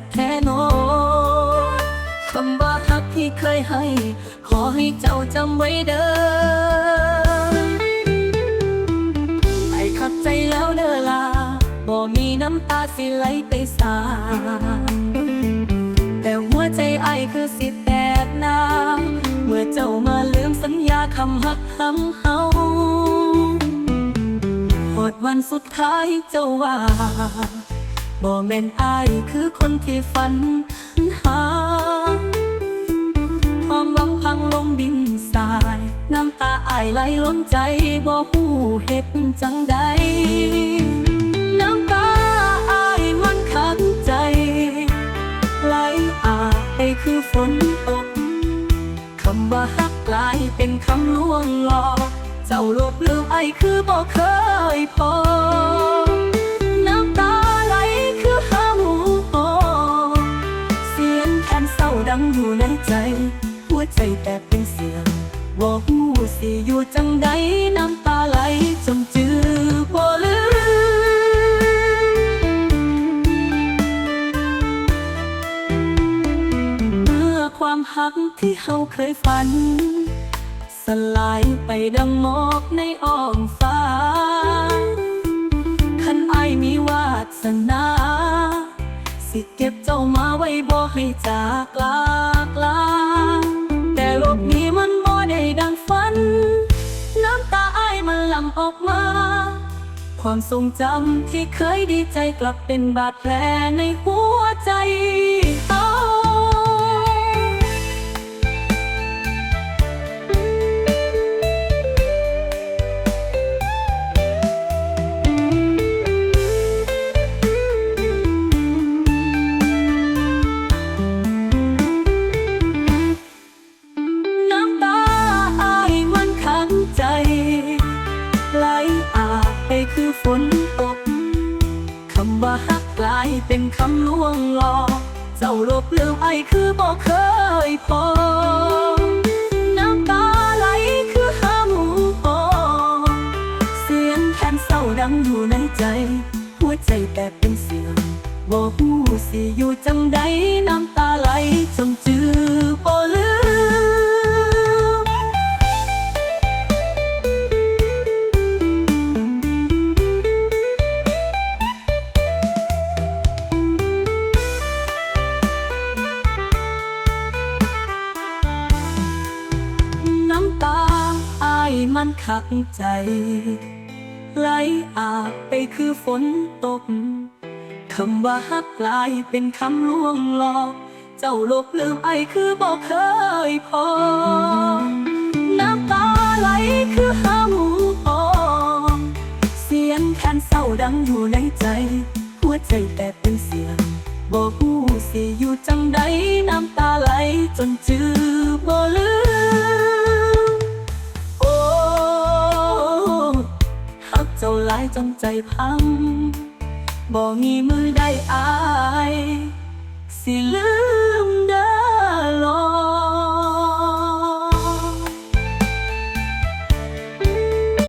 บแท้โนคำว่าฮักที่เคยให้ ขอให้เจ้าจำไว้เด้อไอ้ขับใจแล้วเด้อลาบ่มีน้ำตาสิไหลไปสาแต่หัวใจไอ้คือสิแตกน้ำเมื่อเจ้ามาลืมสัญญาคำหักคำเฮาหมดวันสุดท้ายเจ้าว่า บ่แม่นอายคือคนที่ฝันหาความหวังพังลงดินทราย น้ำตาอายไหลล้นใจบ่ฮู้เฮ็ดจังใดน้ำตาอายมันขังใจ ไหลอาไปคือฝนตกคำว่าฮักกลายเป็นคำลวงหลอก เจ้าลบลืมไอคือบ่เคยพอ เศร้าดังอยู่ในใจ หัวใจแตกเป็นเสียงว่าหูสิอยู่จังใดน้ำตาไหลจมจือบ่ลืมเมื่อความหักที่เฮาเคยฝัน สลายไปดังหมอกในอ้อมฟ้า บเจ้ามาไว้บ่ให้จากลากลาแต่โลกนี้มันบ่ได้ดังฝัน น้ำตาไอายมันหลั่งออกมา ความทรงจำที่เคยดีใจกลับเป็นบาดแผลในหัวใจ ลบลืมไอคือบอกเคยพอน้ำตาไหลคือหาหมูปอเสียงแคนเศร้าดังอยู่ในใจ หัวใจแตกเป็นเสียงบ่ฮู้สิอยู่จังใดน้ำ มันขังใจ ไหลอาบไปคือฝนตก คำว่าฮักกลายเป็นคำลวงหลอก เจ้าลบลืมไอคือบอกเคยพอ น้ำตาไหลคือหาหมูปอเสียงแคนเศร้าดังอยู่ในใจ หัวใจแตกเป็นเสียงบอกหูสิอยู่จังใดน้ำตาไหลจนจือบ่ลืม จ้าหลายจนใจพังบ่มีมือได้อาย สิลืม